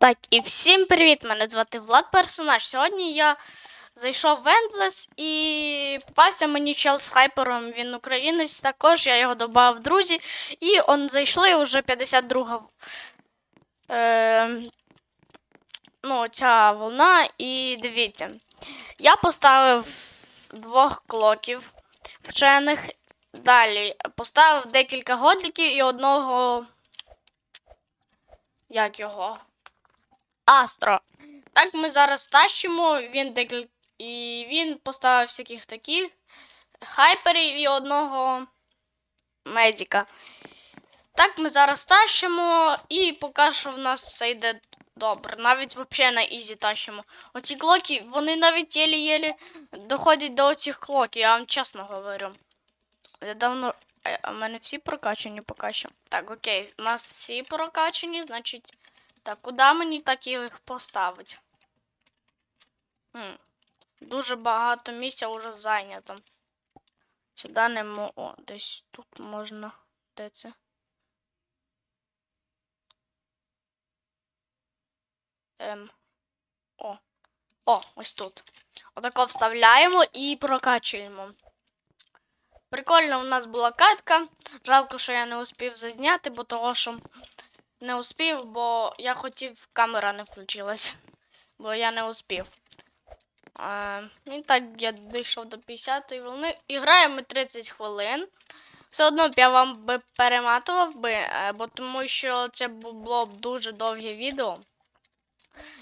Так, і всім привіт! Мене звати Влад Персонаж. Сьогодні я зайшов в Endless і попався мені чел з хайпером. Він українець, також я його додав друзі. І он зайшли вже 52 е, ну, ця волна. І дивіться. Я поставив двох клоків вчених. Далі поставив декілька годліків і одного. Як його? Астро. Так ми зараз тащимо, він декіль... і він поставив всяких таких хайперів і одного медіка. Так ми зараз тащимо, і поки що в нас все йде добре. Навіть взагалі на ізі тащимо. Оці клоки, вони навіть єлі-єлі доходять до оцих клоків, я вам чесно говорю. Я давно. А а в мене всі прокачані поки. Так, окей, у нас всі прокачані, значить. Так, куди мені таких поставити? Хм. Дуже багато місця вже зайнято. Сюди не мо... О, десь тут можна. Де це? Ем. О. О, ось тут. Отако вставляємо і прокачуємо. Прикольно, у нас була катка. Жалко, що я не успів зайняти, бо того, що не успів, бо я хотів, камера не включилась. Бо я не успів. А, і так я дійшов до 50-ї волни. І граємо 30 хвилин. Все одно б я вам би перематував би, е, бо тому що це було б дуже довге відео.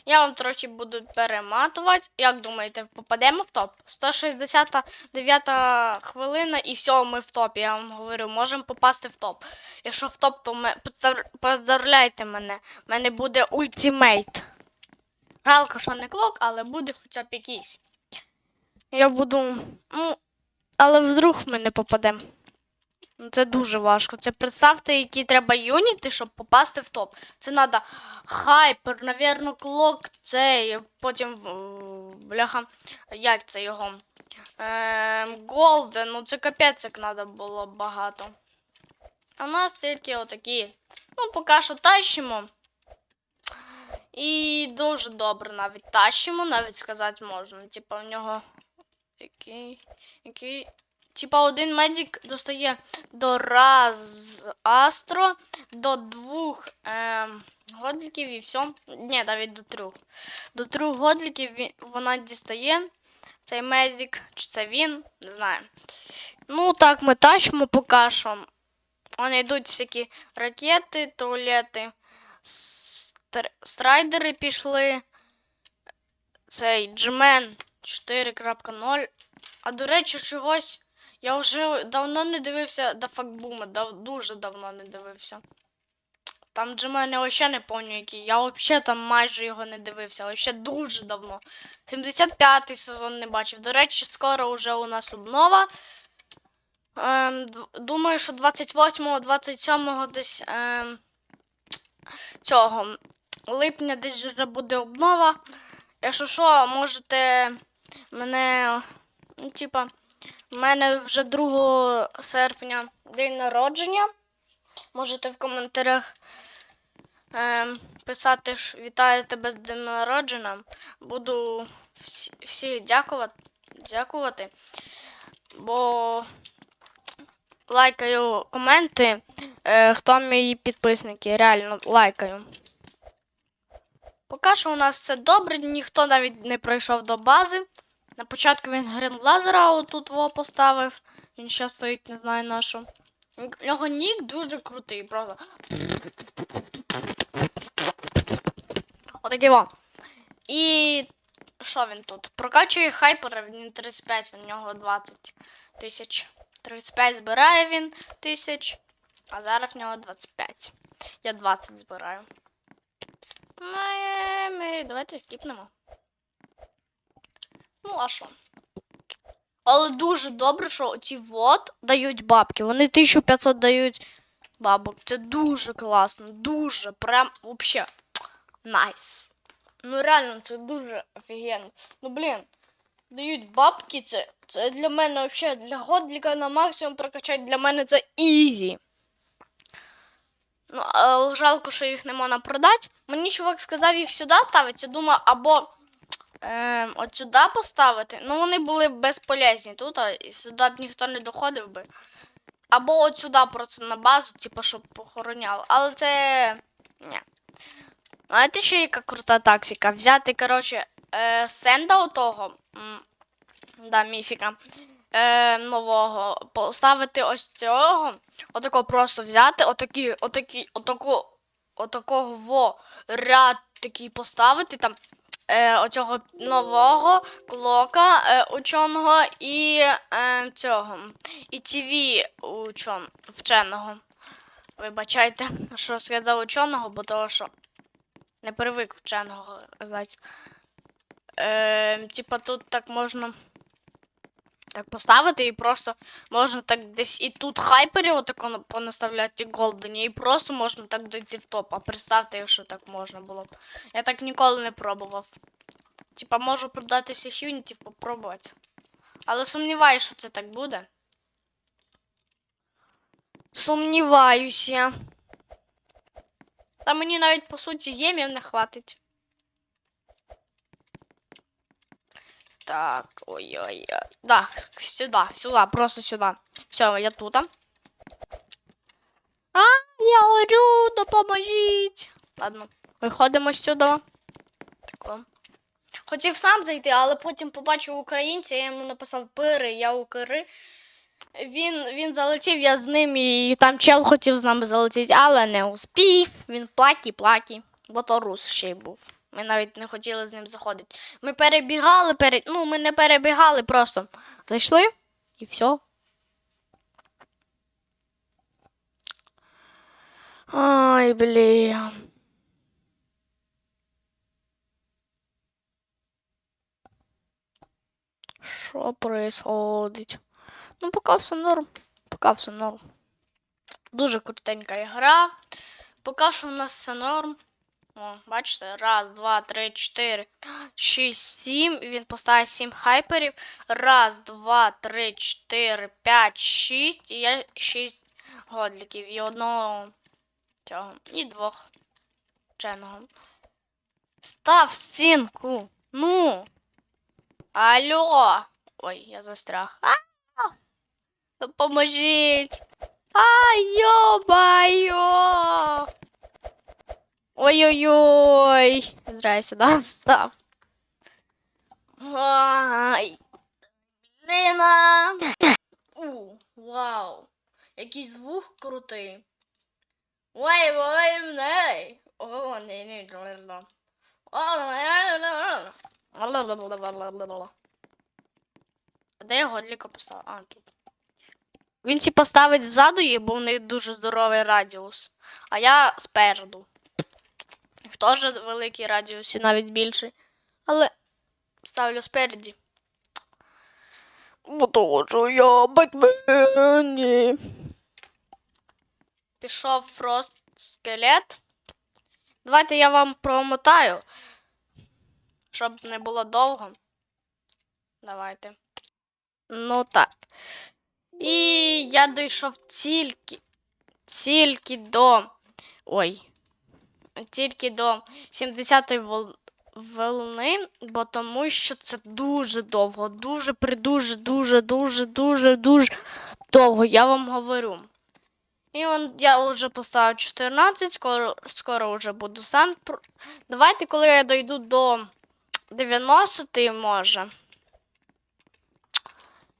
Я вам трохи буду перематувати. Як думаєте, попадемо в топ? 169 хвилина і все, ми в топі. Я вам говорю, можемо попасти в топ. Якщо в топ, то ми... поздравляйте мене. У мене буде ультимейт. Жалко, що не клок, але буде хоча б якийсь. Я буду. Ну, але вдруг ми не попадемо. Це дуже важко. Це представте, які треба юніти, щоб попасти в топ. Це треба хайпер, навірно, клок цей, потім бляха. Як це його? Ем, Голден, ну це капець, як треба було багато. А у нас тільки отакі. Ну, поки що тащимо. І дуже добре навіть тащимо, навіть сказати можна. Типа в нього. Який. Який. Типа один медик достає до раз астро, до двох ем, годліків і все. Ні, навіть до трьох. До трьох годліків він, вона дістає. Цей медик, чи це він, не знаю. Ну, так, ми тащимо поки що. Вони йдуть всякі ракети, туалети, стр- страйдери пішли. Цей Джмен 4.0. А до речі, чогось. Я вже давно не дивився до факбума, дав, дуже давно не дивився. Там я взагалі не пам'ятаю який. Я взагалі там майже його не дивився, взагалі дуже давно. 75-й сезон не бачив. До речі, скоро вже у нас обнова. Ем, думаю, що 28-го, 27-го десь ем, цього липня десь вже буде обнова. Якщо що, можете мене, ну, типа, у мене вже 2 серпня день народження. Можете в коментарях ем, писати, що вітаю тебе з днем народження. Буду всі, всіх дякувати, дякувати. Бо лайкаю коменти. Е, хто мої підписники, реально лайкаю. Поки що у нас все добре, ніхто навіть не пройшов до бази. На початку він Грин Лазера отут во поставив. Він ще стоїть, не знаю на що. Нього нік дуже крутий, правда. Отакий во. І що він тут? Прокачує хайпера, він 35, в нього 20 тисяч. 35 збирає він тисяч, а зараз в нього 25. Я 20 збираю. Давайте скіпнемо. Ну, а що? Але дуже добре, що ці вот дають бабки. Вони 1500 дають бабок. Це дуже класно. Дуже. Прям вообще найс. Ну реально, це дуже офігенно. Ну блін. Дають бабки, це, це для мене вообще для годліка на максимум прокачати для мене це ізі. Ну, жалко, що їх не можна продати. Мені чувак сказав їх сюди ставити. Я думаю, або е, от сюди поставити. Ну, вони були безполезні тут, а сюди б ніхто не доходив би. Або от сюди просто на базу, типу, щоб похороняло. Але це. Ні. Знаєте, що яка крута тактика? Взяти, коротше, е, сенда отого. Да, міфіка. Е, нового. Поставити ось цього. Отако просто взяти, отакі, отакі, отако, отакого во ряд такий поставити там. Е, оцього нового клока е, ученого і е, цього. І ТВ учен, вченого. Вибачайте, що сказав ученого, бо того, що не привик вченого знаєте. Е, типа тут так можна так поставити і просто можна так десь і тут хайперів отако на- понаставляти і голдені, і просто можна так дойти в топ. А представте, якщо так можна було б. Я так ніколи не пробував. Типа можу продати всіх юнітів, попробувати. Але сумніваюся, що це так буде. Сумніваюся. Та мені навіть по суті гемів не хватить. Так, ой-ой-ой. Да, сюда, сюда, просто сюда. Все, я тут. А, я горю, допоможіть. Ладно, виходимо сюди. Тако. Хотів сам зайти, але потім побачив українця, я йому написав пири, я у Кири. Він, він залетів, я з ним, і там чел хотів з нами залетіти, але не успів. Він плакі-плакі, бо то рус ще й був. Ми навіть не хотіли з ним заходити. Ми перебігали, пере... ну, ми не перебігали, просто зайшли і все. Ай, блін. Що происходить? Ну, поки все норм. Поки все норм. Дуже крутенька гра. Поки що у нас все норм. О, бачите, раз, два, три, чотири, шість, сім. Він поставить сім хайперів. Раз, два, три, чотири, п'ять, шість. І я шість годліків. І одного цього. І двох вченого. Став стінку. Ну. Алло. Ой, я застряг. А! Допоможіть. Ай, йо-байо. Ой-ой-ой. Зря я сюди став. Ай. Бліна. У, вау. Який звук крутий. Ой, ой, не. О, не, не. Де я годліка поставив? А, тут. Він ці поставить взаду їх, бо в них дуже здоровий радіус. А я спереду. Теж великий радіус і навіть більший. Але ставлю спереді. Бо того, що я Бетмені. Пішов фрост скелет. Давайте я вам промотаю. Щоб не було довго. Давайте. Ну так. І я дійшов тільки, тільки до. Ой. Тільки до 70-ї вол- волни, бо тому що це дуже довго. Дуже придуже, дуже, дуже, дуже, дуже довго, я вам говорю. І он я вже поставив 14, скоро, скоро вже буду сам. Давайте, коли я дойду до 90 може,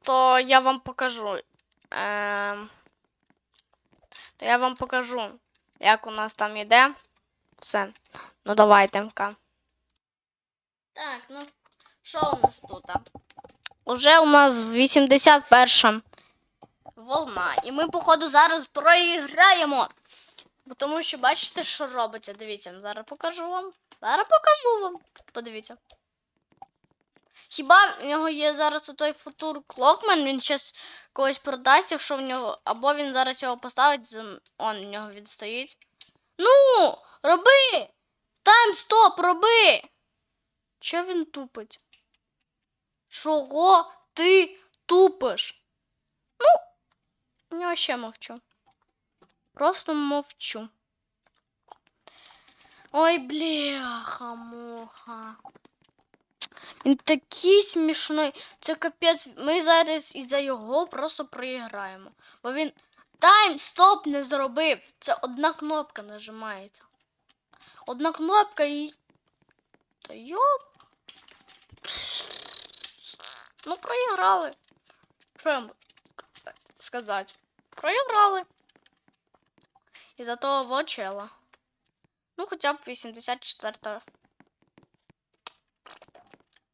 то я вам покажу. Ем, то я вам покажу, як у нас там іде. Все. Ну давайте, МК. Так, ну що у нас тут? Уже у нас 81 волна. І ми, походу, зараз проіграємо. Бо Тому що бачите, що робиться. Дивіться, зараз покажу вам. Зараз покажу вам. Подивіться. Хіба в нього є зараз той футур Клокмен, він щас когось продасть, якщо в нього. Або він зараз його поставить, он в нього відстоїть. Ну, роби! Тайм стоп, роби! Чо він тупить? Чого ти тупиш? Ну, я ще мовчу. Просто мовчу. Ой, бляха, муха. Він такий смішний. Це капець. Ми зараз із-за його просто проіграємо. Бо він тайм стоп не зробив. Це одна кнопка нажимається. Одна кнопка і. Та йоп. Ну, проіграли. Що я можу сказати? Проіграли. І за того вочела. Ну, хоча б 84-та.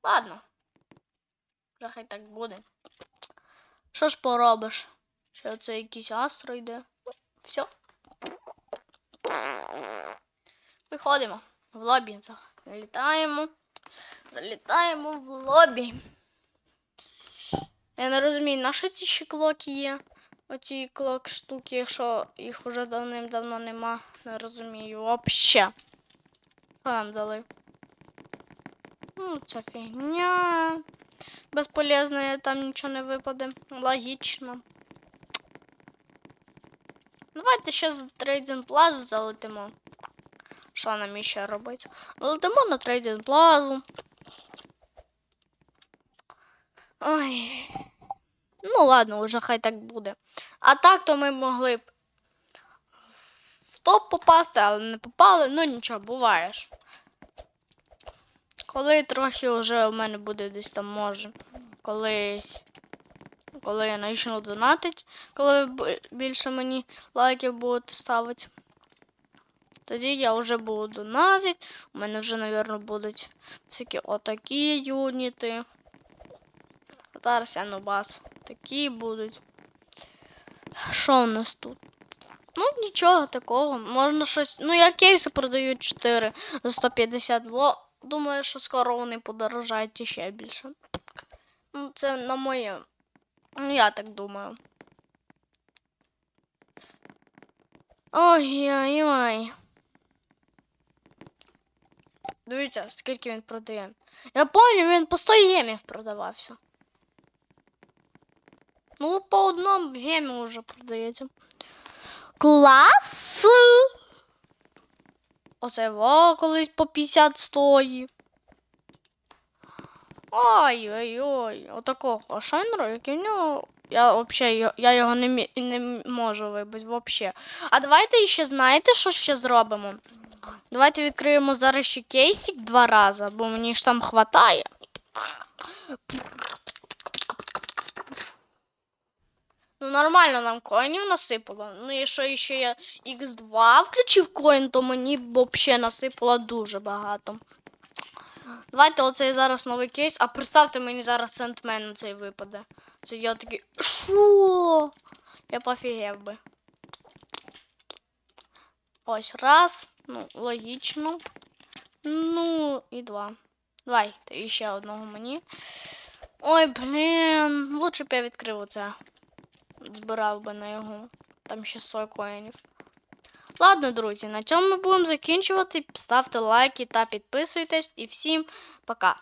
Ладно. Вже хай так буде. Що ж поробиш? Ще оце якийсь астро йде. Все. Виходимо в лобі. Залітаємо. Залітаємо в лобі. Я не розумію, на що ці ще клоки є? Оці клок штуки, якщо їх уже давним-давно нема. Не розумію. Вообще. Що нам дали? Ну, це фігня. Безполезна, там нічого не випаде. Логічно. Давайте ще з трейдинг плазу залетимо. Що нам іще робити? Залетимо на трейдинг плазу. Ой. Ну ладно, уже хай так буде. А так то ми могли б в топ попасти, але не попали. Ну нічого, буває ж. Коли трохи вже у мене буде десь там може. Колись. Коли я почну донатить, коли більше мені лайків будете ставити. Тоді я вже буду донатити. У мене вже, мабуть, будуть всякі отакі юніти. Зараз нубас. Такі будуть. Що у нас тут? Ну, нічого такого. Можна щось. Ну, я кейси продаю 4 за 152. Думаю, що скоро вони подорожають ще більше. Ну, це на моє. Ну, я так думаю. Ой-ой-ой. Дивіться, скільки він продає. Я пам'ятаю, він по 100 ємів продавався. Ну, по одному гемі вже продається. Клас! Оце во колись по 50 стоїв. Ой-ой-ой, отакого шайнера, який в нього. Я вообще я його не, мі- не можу вибити вообще. А давайте ще знаєте, що ще зробимо? Давайте відкриємо зараз ще кейсик два рази, бо мені ж там хватає. Ну, нормально нам коїнів насипало. Ну, якщо ще я X2 включив коін, то мені б взагалі насипало дуже багато. Давайте оцей зараз новий кейс, а представте мені зараз Сентмен цей випаде. Це я такий. Що? Я пофігев би. Ось раз. Ну, логічно. Ну, і два. Давай, ти ще одного мені. Ой, блін. Лучше б я відкрив оце. Збирав би на його. Там ще 100 коїнів. Ладно, друзі, на цьому ми будемо закінчувати. Ставте лайки та підписуйтесь. І всім пока.